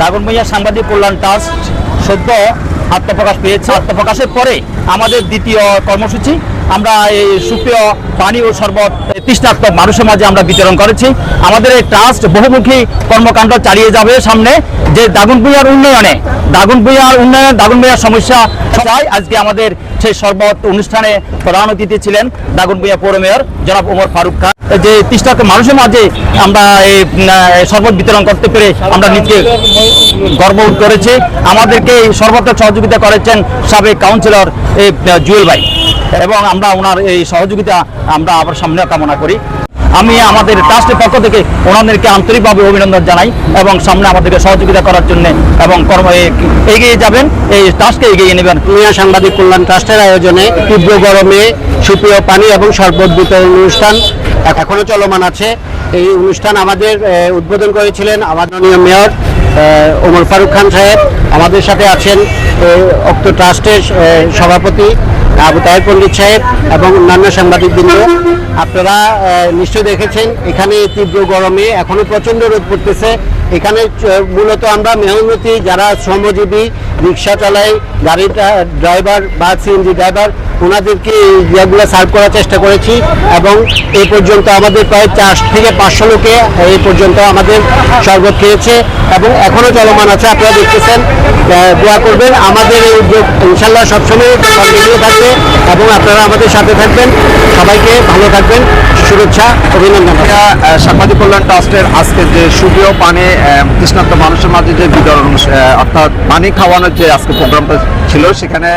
দাগনভূঞা সাংবাদিক কল্যাণ ট্রাস্ট সদ্য আত্মপ্রকাশ পেয়েছে। আত্মপ্রকাশের পরে আমাদের দ্বিতীয় কর্মসূচি আমরা এই সুপ্রিয় পানি ও শরবত তৃষ্ণার্ত মানুষের মাঝে আমরা বিতরণ করেছি। আমাদের এই ট্রাস্ট বহুমুখী কর্মকাণ্ড চালিয়ে যাবে সামনে যে দাগনভূঞার উন্নয়নে। দাগনভূঞার উন্নয়নে দাগনভূঞার সমস্যা সবাই আজকে আমাদের সেই শরবত অনুষ্ঠানে প্রধান অতিথি ছিলেন দাগনভূঞা পৌর মেয়র জনাব ওমর ফারুক খান। যে তৃষ্ণার্ত মানুষের মাঝে আমরা এই শরবত বিতরণ করতে পেরে আমরা নিজকে গর্ববোধ করেছি। আমাদেরকে এই সর্বত্র সহযোগিতা করেছেন সাবেক কাউন্সিলর জুয়েল ভাই। এবং আমরা ওনার এই সহযোগিতা আমরা আবার সামনে কামনা করি। আমি আমাদের ট্রাস্টের পক্ষ থেকে ওনাদেরকে আন্তরিকভাবে অভিনন্দন জানাই এবং সামনে আমাদেরকে সহযোগিতা করার জন্য এবং কর্ম এগিয়ে যাবেন, এই ট্রাস্টকে এগিয়ে নেবেন। মিয়া সাংবাদিক কল্যাণ ট্রাস্টের আয়োজনে তীব্র গরমে সুপ্রিয় পানি এবং শরবত বিতরণ অনুষ্ঠান এখনও চলমান আছে। এই অনুষ্ঠান আমাদের উদ্বোধন করেছিলেন আমাদের মেয়র ওমর ফারুক খান সাহেব। আমাদের সাথে আছেন উক্ত ট্রাস্টের সভাপতি আবু তাহের পণ্ডিত সাহেব এবং অন্যান্য সাংবাদিকবৃন্দ। আপনারা নিশ্চয় দেখেছেন, এখানে তীব্র গরমে এখনও প্রচণ্ড রোদ পড়তেছে। এখানে মূলত আমরা মেহনতি যারা শ্রমজীবী, রিক্সা চালাই গাড়িটা, ড্রাইভার বা সিএনজি ড্রাইভার ওনাদেরকে ইয়েগুলো সার্ভ করার চেষ্টা করেছি এবং এই পর্যন্ত আমাদের প্রায় চার থেকে পাঁচশো লোকে এই পর্যন্ত আমাদের শরবত খেয়েছে এবং এখনও চলমান আছে, আপনারা দেখতেছেন। দোয়া করবেন, আমাদের এই উদ্যোগ ইনশাল্লাহ সবসময় থাকবে এবং আপনারা আমাদের সাথে থাকবেন। সবাইকে ভালো থাকবেন, শুভেচ্ছা, অভিনন্দন। সাংবাদিক কল্যাণ ট্রাস্টের আজকে যে সুপ্রিয় পানি তৃষ্ণার্ত মানুষের মাঝে যে বিতরণ অর্থাৎ পানি খাওয়ানোর যে আজকে প্রোগ্রামটা ছিল, সেখানে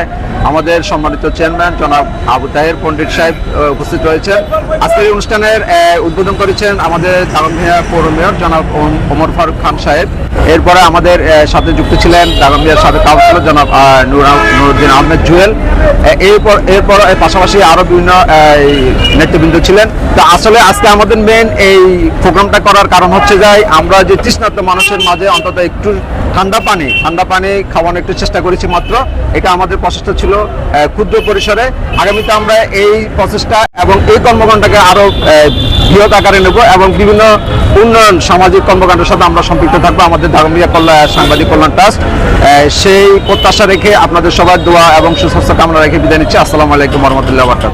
আমাদের সম্মানিত চেয়ারম্যান জনাব আবু তাহের পণ্ডিত সাহেব উপস্থিত রয়েছেন। আজকের অনুষ্ঠানের উদ্বোধন করেছেন আমাদের দাগনভিয়া পৌর মেয়র জনাব ওম- ওমর ফারুক খান সাহেব। এরপরে আমাদের সাথে যুক্ত ছিলেন দাগনভিয়ার সাবেক কাউন্সিলর জনাব নুরুদ্দিন আহমেদ জুয়েল। এরপর এরপর পাশাপাশি আরও বিভিন্ন নেতৃবৃন্দ ছিলেন। তো আসলে আজকে আমাদের মেন এই প্রোগ্রামটা করার কারণ হচ্ছে যে আমরা যে তৃষ্ণার্ত মানুষের মাঝে অন্তত একটু ঠান্ডা পানি ঠান্ডা পানি খাওয়ানোর একটু চেষ্টা করেছি মাত্র। এটা আমাদের প্রচেষ্টা ছিল আহ, ক্ষুদ্র পরিসরে। আগামীতে আমরা এই প্রচেষ্টা এবং এই কর্মকাণ্ডকে আরও আহ, বৃহৎ আকারে নেব এবং বিভিন্ন উন্নয়ন সামাজিক কর্মকাণ্ডের সাথে আমরা সম্পৃক্ত থাকব। আমাদের ধার্মিক কল্যাণ সাংবাদিক কল্যাণ ট্রাস্ট। সেই প্রত্যাশা রেখে আপনাদের সবার দোয়া এবং সুস্বাস্থ্য কামনা রেখে বিদায় নিচ্ছি। আসসালামু আলাইকুম রহমতুল্লাহ বারকাত